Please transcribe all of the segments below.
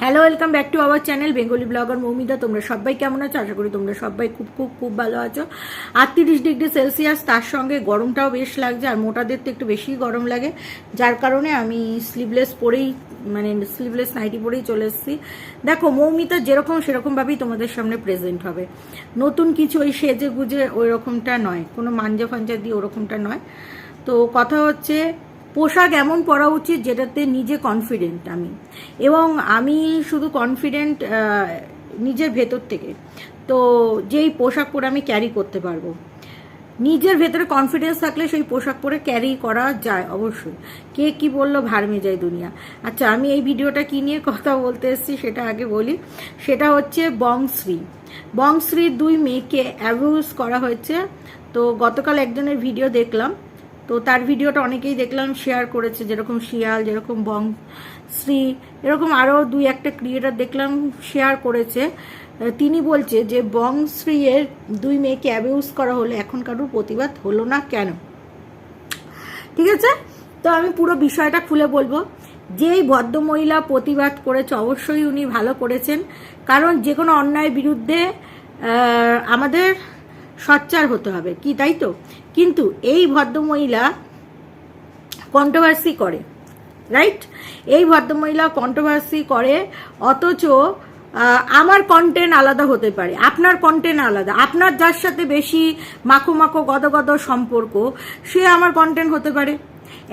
Hello welcome back to our channel Bengali blogger Moumita তোমরা সবাই কেমন আছো? আশা করি তোমরা সবাই খুব খুব খুব ভালো আছো। আটত্রিশ ডিগ্রি সেলসিয়াস, তার সঙ্গে গরমটাও বেশ লাগছে, আর মোটাদের তো একটু বেশি গরম লাগে। যার কারণে আমি স্লিভলেস পরেই মানে স্লিভলেস নাইটি পরেই চলে এসেছি। দেখো, মৌমিতা যেরকম সেরকমভাবেই তোমাদের সামনে প্রেজেন্ট হবে। নতুন কিছু ওই সেজে গুজে ওই রকমটা নয়, কোনো মাঞ্জা ফাঞ্জা দিয়ে ওরকমটা নয়। তো কথা হচ্ছে পোশাক এমন পরা উচিত যেটাতে নিজে কনফিডেন্ট আমি। এবং আমি শুধু কনফিডেন্ট নিজের ভেতর থেকে। তো যেই পোশাক পরে আমি ক্যারি করতে পারব। নিজের ভেতরে কনফিডেন্স থাকলে সেই পোশাক পরে ক্যারি করা যায় অবশ্যই। কে কি বলল ভারমে যায় দুনিয়া। আচ্ছা আমি এই ভিডিওটা কি নিয়ে কথা বলতে এসেছি সেটা আগে বলি। সেটা হচ্ছে বংশ্রী। বংশ্রীর দুই মেয়েকে অ্যাবিউজ করা হয়েছে। তো গতকাল একজনের ভিডিও দেখলাম। তো তার ভিডিওটা অনেকেই দেখলাম শেয়ার করেছে, যেরকম শিয়াল, যেরকম বং শ্রী এরকম আরও দুই একটা ক্রিয়েটার দেখলাম শেয়ার করেছে। তিনি বলছে যে বংশ্রী এর দুই মেয়েকে অ্যাবিউজ করা হলে এখন কারোর প্রতিবাদ হলো না কেন? ঠিক আছে? তো আমি পুরো বিষয়টা খুলে বলব। যেই ভদ্রমহিলা প্রতিবাদ করেছে, অবশ্যই উনি ভালো করেছেন। কারণ যে কোনো অন্যায়ের বিরুদ্ধে আমাদের সচ্চার হতে হবে। কি, তাই তো? কিন্তু এই ভদ্রমহিলা কন্ট্রোভার্সি করে রাইট এই ভদ্রমহিলা কন্ট্রোভার্সি করে, অথচ আমার কন্টেন্ট আলাদা হতে পারে, আপনার কন্টেন্ট আলাদা, আপনার যার সাথে বেশি মাখো মাখো গদ গদ সম্পর্ক, সে আমার কন্টেন্ট হতে পারে।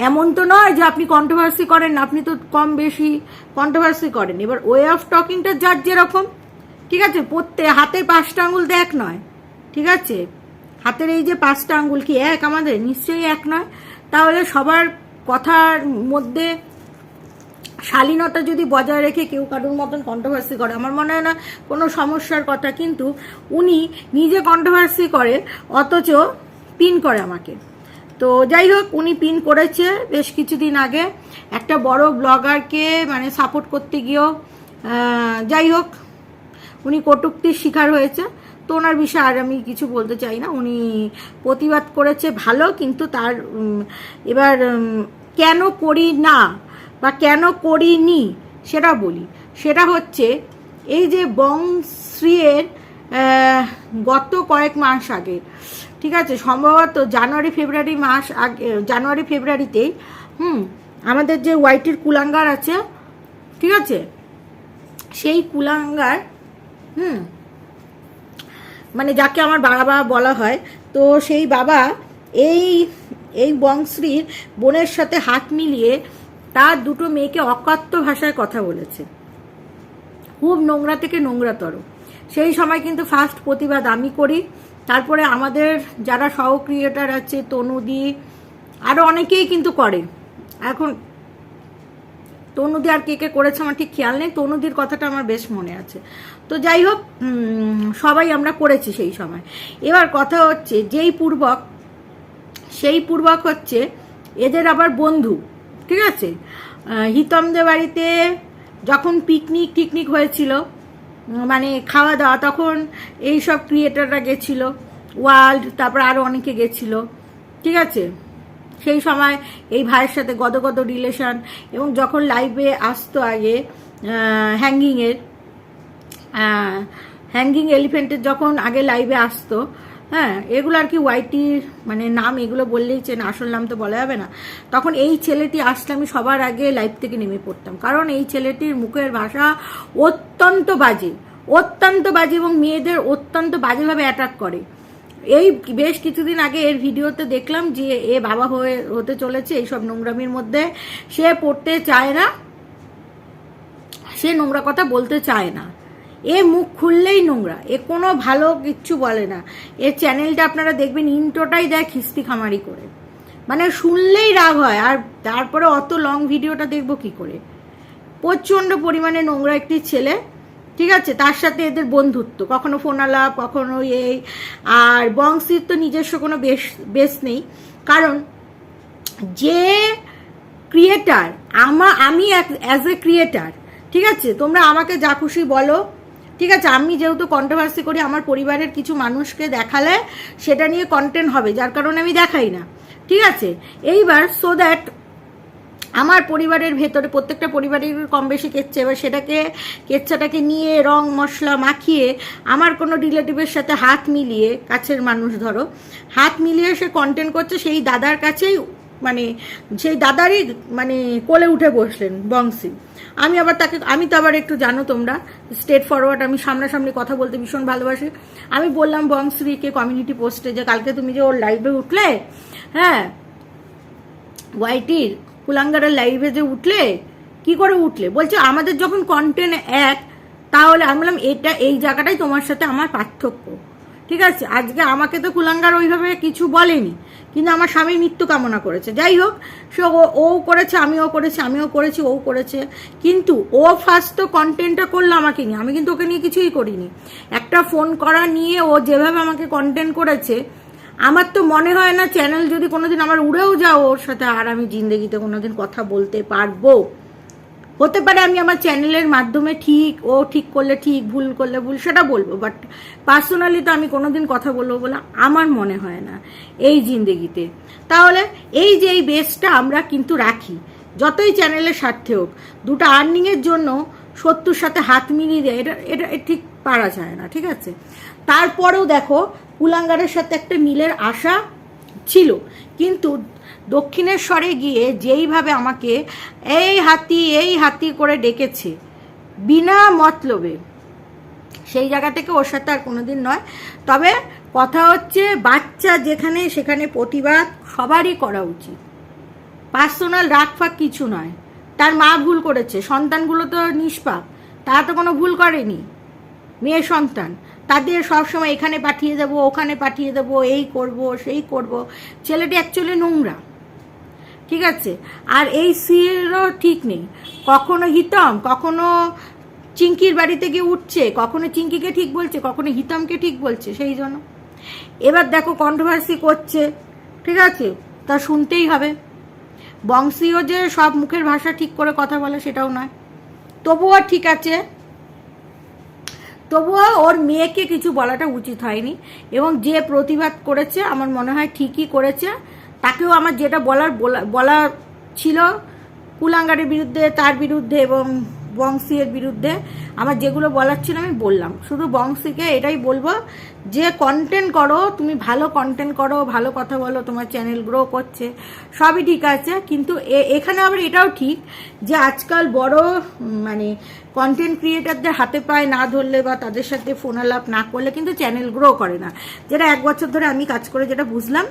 এমন তো নয় যে আপনি কন্ট্রোভার্সি করেন, আপনি তো কম বেশি কন্ট্রোভার্সি করেন। এবার ওয়ে অফ টকিংটা যার যেরকম, ঠিক আছে? প্রত্যেক হাতের পাঁচটা আঙুল দেখ নয়, ঠিক আছে? হাতের এই যে পাঁচটা আঙ্গুল কি এক আমাদের? নিশ্চয়ই এক নয়। তাহলে সবার কথার মধ্যে শালীনতা যদি বজায় রেখে কেউ কারোর মতন কন্ট্রোভার্সি করে, আমার মনে হয় না কোনো সমস্যার কথা, কিন্তু উনি নিজে কন্ট্রোভার্সি করে, অথচ পিন করে আমাকে। তো যাই হোক, উনি পিন করেছে বেশ কিছুদিন আগে। একটা বড় ব্লগারকে মানে সাপোর্ট করতে গিয়েও যাই হোক, উনি কটুক্তির শিকার হয়েছে। তো ওনার বিষয়ে আর আমি কিছু বলতে চাই না। উনি প্রতিবাদ করেছে ভালো, কিন্তু তার এবার কেন করি না বা কেন করিনি সেটা বলি। সেটা হচ্ছে, এই যে বংশ্রীয়ের গত কয়েক মাস আগে, ঠিক আছে, সম্ভবত জানুয়ারি, ফেব্রুয়ারি মাস আগে, জানুয়ারি, ফেব্রুয়ারিতেই, হুম, আমাদের যে ওয়াইটির কুলাঙ্গার আছে, ঠিক আছে, সেই কুলাঙ্গার, হুম মানে যাকে আমার বাবা বলা হয়, তো সেই বাবা এই এই বংশ্রীর বোনের সাথে হাত মিলিয়ে তার দুটো মেয়েকে অকাত্য ভাষায় কথা বলেছে। খুব নোংরা থেকে নোংরাতর। সেই সময় কিন্তু ফার্স্ট প্রতিবাদ আমি করি। তারপরে আমাদের যারা সহ ক্রিয়েটার আছে, তনুদি আরও অনেকেই কিন্তু করে। এখন তনুদি আর কে কে করেছে আমার ঠিক খেয়াল নেই। তনুদির কথাটা আমার বেশ মনে আছে। তো যাই হোক সবাই আমরা করেছি সেই সময়। এবার কথা হচ্ছে, যেই পূর্বক, সেই পূর্বক হচ্ছে এদের আবার বন্ধু, ঠিক আছে? হিতমদের বাড়িতে যখন পিকনিক টিকনিক হয়েছিল মানে খাওয়া দাওয়া, তখন এই সব ক্রিয়েটাররা গেছিল, ওয়ার্ল্ড, তারপর আরও অনেকে গেছিল, ঠিক আছে? সেই সময় এই ভাইয়ের সাথে গদ গদ রিলেশন এবং যখন লাইভে আসতো আগে হ্যাঙ্গিংয়ের হ্যাঙ্গিং এলিফেন্টের যখন আগে লাইভে আসতো হ্যাঁ এগুলো আর কি ওয়াইটির মানে নাম এগুলো বললেই চেন, আসল নাম তো বলা যাবে না। তখন এই ছেলেটি আসলে আমি সবার আগে লাইভ থেকে নেমে পড়তাম। কারণ এই ছেলেটির মুখের ভাষা অত্যন্ত বাজে অত্যন্ত বাজে এবং মেয়েদের অত্যন্ত বাজেভাবে অ্যাটাক করে। এই বেশ কিছুদিন আগে এর ভিডিওতে দেখলাম যে এ বাবা হয়ে, হতে চলেছে এইসব নোংরামির মধ্যে। সে পড়তে চায় না। সে নোংরা কথা বলতে চায় না। এ মুখ খুললেই নোংরা। এ কোনো ভালো কিচ্ছু বলে না। এর চ্যানেলটা আপনারা দেখবেন ইন্ট্রোটাই দেয় খিস্তি খামারি করে। মানে শুনলেই রাগ হয়। আর তারপরে অত লং ভিডিওটা দেখব কি করে? প্রচণ্ড পরিমাণে নোংরা একটি ছেলে। ঠিক আছে? তার সাথে এদের বন্ধুত্ব। কখনো ফোনালাপ কখনো এই। আর বংশীর তো নিজস্ব কোনো বেশ বেশ নেই। কারণ যে ক্রিয়েটার আমা, আমি অ্যাজ এ ক্রিয়েটার ঠিক আছে? তোমরা আমাকে যা খুশি বলো। ঠিক আছে? আমি যেহেতু কন্ট্রোভার্সি করি, আমার পরিবারের কিছু মানুষকে দেখালে সেটা নিয়ে কন্টেন্ট হবে, যার কারণে আমি দেখাই না। ঠিক আছে? এইবার সো দ্যাট আমার পরিবারের ভেতরে, প্রত্যেকটা পরিবারের কম বেশি কেচ্ছে। এবার সেটাকে, কেচ্ছাটাকে নিয়ে রং, মশলা মাখিয়ে আমার কোনো রিলেটিভের সাথে হাত মিলিয়ে, কাছের মানুষ ধরো, হাত মিলিয়ে সে কন্টেন্ট করছে সেই দাদার কাছেই মানে সেই দাদারই মানে কোলে উঠে বসলেন বংশী। আমি আবার তাকে, আমি তো আবার একটু জানো তোমরা স্টেট ফরওয়ার্ড আমি সামনাসামনি কথা বলতে ভীষণ ভালোবাসি। আমি বললাম বংশ্রীকে কমিউনিটি পোস্টে যে কালকে তুমি যে ওর লাইভে উঠলে হ্যাঁ ওয়াইটির কুলাঙ্গারের লাইভে যে উঠলে? কি করে উঠলে? বলছে, আমাদের যখন কন্টেন্ট এক, তাহলে আমি বললাম, এটা এই জায়গাটাই তোমার সাথে আমার পার্থক্য। ঠিক আছে? আজকে আমাকে তো কুলাঙ্গার ওইভাবে কিছু বলেনি, কিন্তু আমার স্বামীর মৃত্যু কামনা করেছে। যাই হোক, সে ও করেছে, আমিও করেছি আমিও করেছি, ও করেছে। কিন্তু ও ফার্স্ট তো কন্টেন্টটা করল আমাকে নিয়ে। আমি কিন্তু ওকে নিয়ে কিছুই করিনি। একটা ফোন করা নিয়ে ও যেভাবে আমাকে কন্টেন্ট করেছে আমার তো মনে হয় না চ্যানেল যদি কোনোদিন আমার উড়েও যাও ওর সাথে, আর আমি জিন্দগিতে কোনোদিন কথা বলতে পারব। হতে পারে আমি আমার চ্যানেলের মাধ্যমে ঠিক, ও ঠিক করলে ঠিক, ভুল করলে ভুল, সেটা বলব বাট পার্সোনালি তো আমি কোনোদিন কথা বলব বলে আমার মনে হয় না এই জিন্দগিতে। তাহলে এই যে এই বেসটা আমরা কিন্তু রাখি, যতই চ্যানেলের স্বার্থে হোক, দুটো আর্নিংয়ের জন্য শত্রুর সাথে হাত মিলিয়ে দেয়, এটা এটা ঠিক পারা যায় না, ঠিক আছে? তারপরেও দেখো, কুলাঙ্গারের সাথে একটা মিলের আশা ছিল, কিন্তু দক্ষিণেশ্বরে গিয়ে যেইভাবে আমাকে এই হাতি এই হাতি করে ডেকেছে, বিনা মতলবে, সেই জায়গা থেকে ওর সাথে আর কোনোদিন নয়। তবে কথা হচ্ছে, বাচ্চা যেখানে সেখানে প্রতিবাদ সবারই করা উচিত। পার্সোনাল রাগ ফাগ কিছু নয়। তার মা ভুল করেছে, সন্তানগুলো তো নিষ্পাপ, তারা তো কোনো ভুল করেনি। মেয়ে সন্তান, তাদের সবসময় এখানে পাঠিয়ে দেবো, ওখানে পাঠিয়ে দেবো, এই করব, সেই করব। ছেলেটি অ্যাকচুয়ালি নোংরা। ঠিক আছে? আর এই সিয়েরও ঠিক নেই। কখনো হিতম, কখনো চিঙ্কির বাড়িতে গিয়ে উঠছে, কখনো চিঙ্কিকে ঠিক বলছে, কখনো হিতমকে ঠিক বলছে, সেই জন্য। এবার দেখো কন্ট্রোভার্সি করছে। ঠিক আছে? তা শুনতেই হবে। বংশীয় যে সব মুখের ভাষা ঠিক করে কথা বলে সেটাও নয়। তবুও ঠিক আছে। তবুও ওর মেয়েকে কিছু বলাটা উচিত হয়নি এবং যে প্রতিবাদ করেছে, আমার মনে হয় ঠিকই করেছে। তাকেও আমার যেটা বলার বলা- ছিল কুলাঙ্গারের বিরুদ্ধে, তার বিরুদ্ধে এবং বংশীর বিরুদ্ধে আমার যেগুলো বলার ছিল আমি বললাম। শুধু বংশীকে এটাই বলব যে কন্টেন্ট করো, তুমি ভালো কন্টেন্ট করো, ভালো কথা বলো, তোমার চ্যানেল গ্রো করছে, সবই ঠিক আছে। কিন্তু এখানে আবার এটাও ঠিক যে আজকাল বড় মানে কন্টেন্ট ক্রিয়েটারদের হাতে পায়ে না ধরলে বা তাদের সাথে ফোন আলাপ না করলে কিন্তু চ্যানেল গ্রো করে না। যেটা এক বছর ধরে আমি কাজ করে যেটা বুঝলাম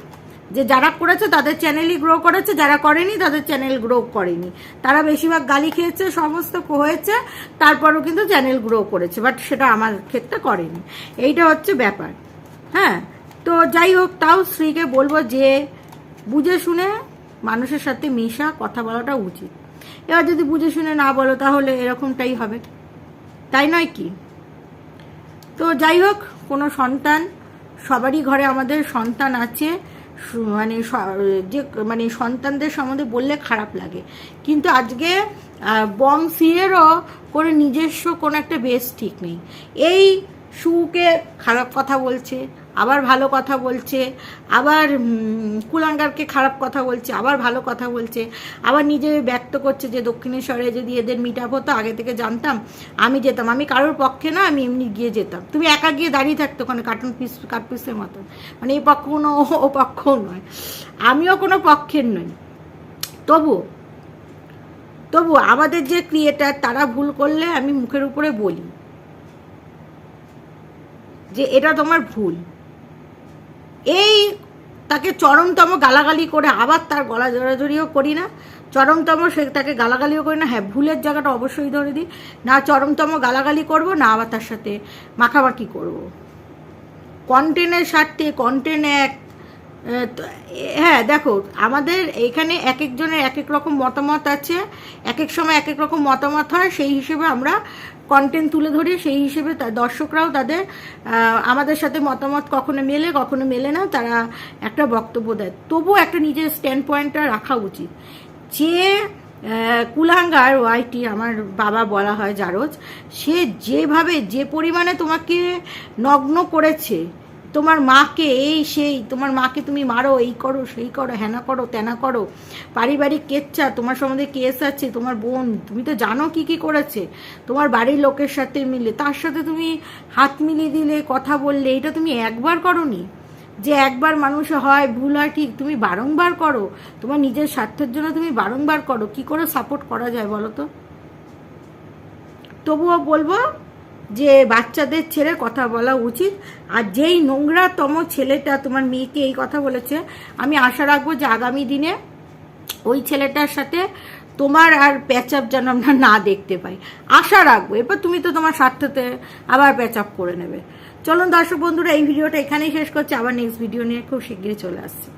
যে যারা করেছে তাদের চ্যানেলই গ্রো করেছে, যারা করেনি তাদের চ্যানেল গ্রো করেনি। তারা বেশিরভাগ গালি খেয়েছে, সমস্ত হয়েছে, তারপরও কিন্তু চ্যানেল গ্রো করেছে বাট সেটা আমার ক্ষেত্রে করেনি। এইটা হচ্ছে ব্যাপার। হ্যাঁ তো যাই হোক, তাও স্ত্রীকে বলব যে, বুঝে শুনে মানুষের সাথে মিশা, কথা বলাটা উচিত। এবার যদি বুঝে শুনে না বলো, তাহলে এরকমটাই হবে। তাই নয় কি? তো যাই হোক, কোনো সন্তান, সবারই ঘরে আমাদের সন্তান আছে। মানে যে মানে সন্তানদের সম্বন্ধে বললে খারাপ লাগে। কিন্তু আজকে আহ, বংশীয়েরও কোনো নিজস্ব কোনো একটা বেশ ঠিক নেই। এই সুকে খারাপ কথা বলছে আবার ভালো কথা বলছে, আবার কুলাঙ্গারকে খারাপ কথা বলছে, আবার ভালো কথা বলছে, আবার নিজে ব্যক্ত করছে যে দক্ষিণেশ্বরে যদি এদের মিট আপ হতো, আগে থেকে জানতাম, আমি যেতাম। আমি কারোর পক্ষে না, আমি এমনি গিয়ে যেতাম। তুমি একা গিয়ে দাঁড়িয়ে থাকতো ওখানে কার্টুন পিস কার্টপিসের পিসের মতন। মানে এই পক্ষ কোনো, ও পক্ষও নয়। আমিও কোনো পক্ষের নই। তবু তবু আমাদের যে ক্রিয়েটার তারা ভুল করলে আমি মুখের উপরে বলি যে এটা তোমার ভুল। এই তাকে চরমতম গালাগালি করে আবার তার গলা জড়াজড়িও করি না। চরমতম সে তাকে গালাগালিও করি না। হ্যাঁ ভুলের জায়গাটা অবশ্যই ধরে দিই। না চরমতম গালাগালি করব, না আবার তার সাথে মাখামাখি করব। কন্টেনের স্বার্থে কন্টেন এক হ্যাঁ দেখো, আমাদের এখানে এক একজনের এক এক রকম মতামত আছে। এক এক সময় এক এক রকম মতামত হয়, সেই হিসেবে আমরা কন্টেন্ট তুলে ধরি, সেই হিসেবে দর্শকরাও তাদের আমাদের সাথে মতামত কখনো মেলে কখনো মেলে না, তারা একটা বক্তব্য দেয়। তবুও একটা নিজের স্ট্যান্ড পয়েন্টটা রাখা উচিত। যে কুলাঙ্গার ওয়াইটি, আমার বাবা বলা হয় জারজ, সে যেভাবে, যে পরিমাণে তোমাকে নগ্ন করেছে তোমার মাকে, এই সেই, তোমার মাকে তুমি মারো, এই করো, সেই করো হ্যানা করো, তেনা করো। পারিবারিক কেচ্ছা, তোমার সম্বন্ধে কেস আছে, তোমার বোন, তুমি তো জানো কি কি করেছে। তোমার বাড়ির লোকের সাথে মিলে, তার সাথে তুমি হাত মিলিয়ে দিলে, কথা বললে, এটা তুমি একবার করনি। যে একবার মানুষ হয়, ভুল হয়, ঠিক, তুমি বারংবার করো। তোমার নিজের স্বার্থের জন্য তুমি বারংবার করো। কি করে সাপোর্ট করা যায় বলো তো? তবুও বলব যে বাচ্চাদের ছেড়ে কথা বলা উচিত। আর যেই নোংরাতম ছেলেটা তোমার মেয়েকে এই কথা বলেছে, আমি আশা রাখব যে আগামী দিনে ওই ছেলেটার সাথে তোমার আর প্যাচআপ যেন আমরা না দেখতে পাই। আশা রাখব। এরপর তুমি তো তোমার স্বার্থতে আবার প্যাচআপ করে নেবে। চলুন দর্শক বন্ধুরা, এই ভিডিওটা এখানেই শেষ করছি। আবার নেক্সট ভিডিও নিয়ে খুব শীঘ্রই চলে আসছি।